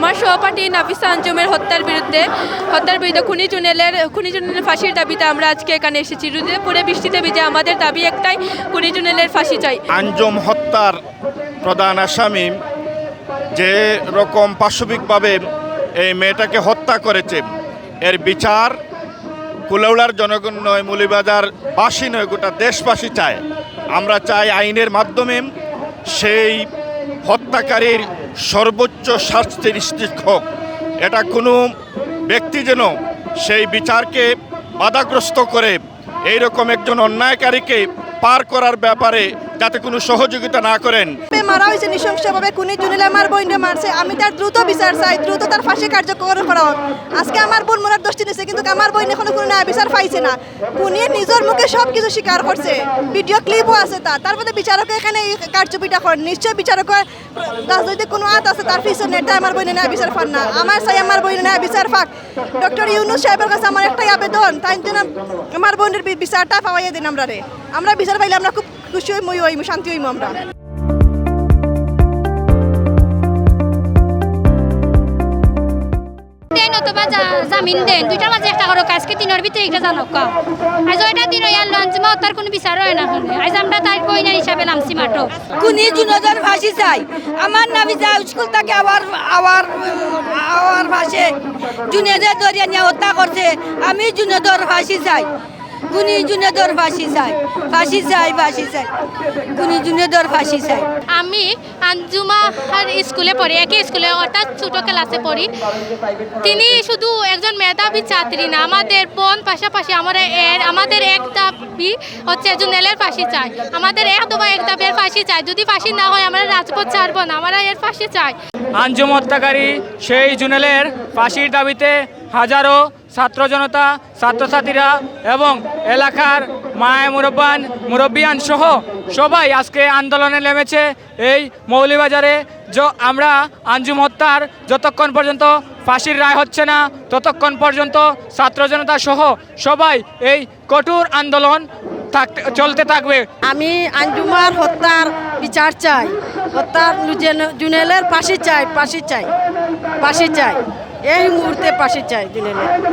আমার সহপাঠী নাফিসা আঞ্জুমের হত্যার বিরুদ্ধে হত্যার বিরুদ্ধে খুনি জুনেলের খুনি জুনেলের ফাঁসির দাবিতে আমরা আজকে এখানে এসেছি। রুদে পুরে বৃষ্টিতে ভিজে আমাদের দাবি একটাই, খুনি জুনেলের ফাঁসি চাই। আঞ্জুম হত্যার প্রধান আসামি যে রকম পাশবিকভাবে এই মেয়েটাকে হত্যা করেছে, এর বিচার কুলাউড়ার জনগণ নয়, মুলিবাজার বাসী নয়, গোটা দেশবাসী চায়। আমরা চাই আইনের মাধ্যমে সেই হত্যাকারীর সর্বোচ্চ শাস্তির শিক্ষক। এটা কোনো ব্যক্তি যেন সেই বিচারকে বাধাগ্রস্ত করে, এইরকম একজন অন্যায়কারীকে পার করার ব্যাপারে যাতে কোনো সহযোগিতা না করেন। মারা হয়েছে নৃশংসভাবে, খুনি জুনিল আমার বোনকে মারছে। আমি তার দ্রুত বিচার চাই, দ্রুত তার ফাঁসি কার্যকর করা হোক। আজকে আমার বোন মরার দোষটি নিছে কিন্তু আমার বোন এখনও কোনো ন্যায় বিচার পাইছে না। খুনি নিজের মুখে সব কিছু স্বীকার করছে। ভিডিও ক্লিপও আছে তার। তারপরে বিচারক এখানে এই কার্যপিটা করেন। নিশ্চয় বিচারক রাজনৈতিক কোনো আত আছে তার পিছনে এটা আমার বোনের ন্যায় বিচার পান না। আমার চাই আমার বোনের ন্যায় বিচার পাক। ডক্টর ইউনুস সাহেবের কাছে আমার একটাই আবেদন, তাই জন্য আমার বোনের বিচারটা পাওয়াই দিন আমরা রে আমরা বিচার পাইলে আমরা খুব খুশি হইমু হইমু শান্তি হইমু আমরা। দেন অথবা জামিন দেন। দুইটার মাঝে একটা করো আজকে তিনের ভিতরে একটা জানো কা আজ ওইটা দিন ইয়ার লঞ্চ মা তার কোনো বিচার হয় না হলে আজ আমরা তার বইনার হিসাবে নামছি কুনি চাই। আমার নামি যা স্কুল থেকে আবার আবার আবার ভাসে জুনেদের দরিয়া নিয়ে হত্যা করছে আমি জুনেদর ফাঁসি চাই। কুনি জুনেদর ফাঁসি চাই ফাঁসি চাই ফাঁসি চাই। কুনি জুনেদর ফাঁসি চাই। আমি আঞ্জুমা আর স্কুলে পড়ি একই স্কুলে অর্থাৎ ছোট ক্লাসে পড়ি। তিনি শুধু একজন মেধাবী ছাত্রী না আমাদের বোন পাশাপাশি আমরা এর আমাদের এক দাবি হচ্ছে জুনেলের ফাঁসি চাই। আমাদের এক দফা এক দাবির ফাঁসি চাই। যদি ফাঁসি না হয় আমরা রাজপথ ছাড়বো না আমরা এর ফাঁসি চাই। আঞ্জুম হত্যাকারী সেই জুনেলের ফাঁসির দাবিতে হাজারো ছাত্র জনতা, ছাত্রছাত্রীরা এবং এলাকার মায় মুরব্বান মুরব্বিয়ান সহ সবাই আজকে আন্দোলনে নেমেছে এই মৌলিবাজারে আমরা আঞ্জুম হত্যার যতক্ষণ পর্যন্ত ফাঁসির রায় হচ্ছে না, ততক্ষণ পর্যন্ত ছাত্র জনতা সহ সবাই এই কঠোর আন্দোলন থাকতে চলতে থাকবে। আমি আঞ্জুমার হত্যার বিচার চাই। হত্যার জুনেলের ফাঁসি চাই ফাঁসি চাই ফাঁসি চাই। এই মুহূর্তে ফাঁসি চাই জুনেলের।